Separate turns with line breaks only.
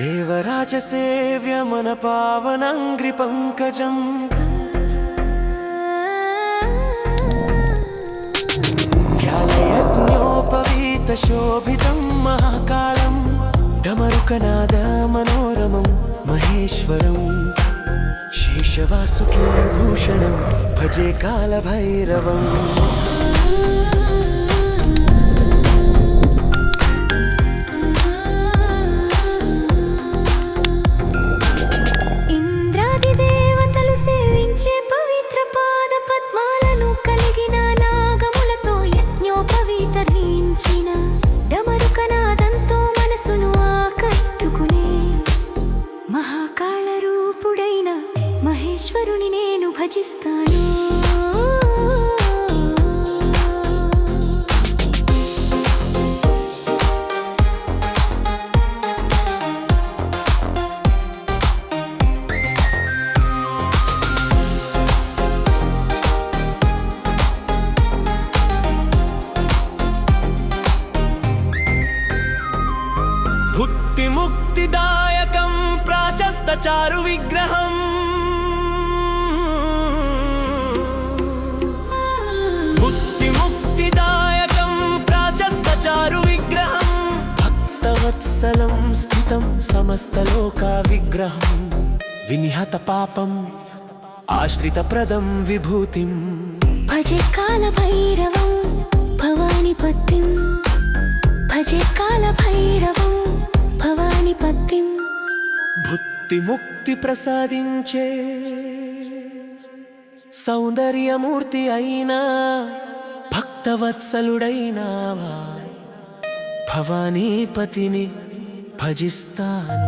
పంకజ సేవ్య మన పావనంగ్రి పంకజం. వ్యాలయజ్ఞోపవీత శోభితం మహాకాళం. డమరుకనాద మనోరమం మహేశ్వరం. శేషవాసుకీ భూషణం భజే కాలభైరవం.
యజ్ఞోపవీతరించిన డమరుకనాదంతో మనసును ఆకట్టుకునే మహాకాళ రూపుడైన మహేశ్వరుని నేను భజిస్తాను.
చారు విగ్రహం. భుక్తి ముక్తిదాయకం ప్రాశస్త చారు విగ్రహం. భక్తవత్సలం స్థితం సమస్తలోకా విగ్రహం. వినిహత పాపం ఆశ్రిత ప్రదం విభూతిం.
భజే కాల భైరవం భవాని పత్తిం. భజే కాల భైరవం భవాని పత్తిం.
ముక్తి ప్రసాదించే సౌందర్యమూర్తి అయినా భక్తవత్సలుడైనావా? భవానీపతిని భజిస్తాను.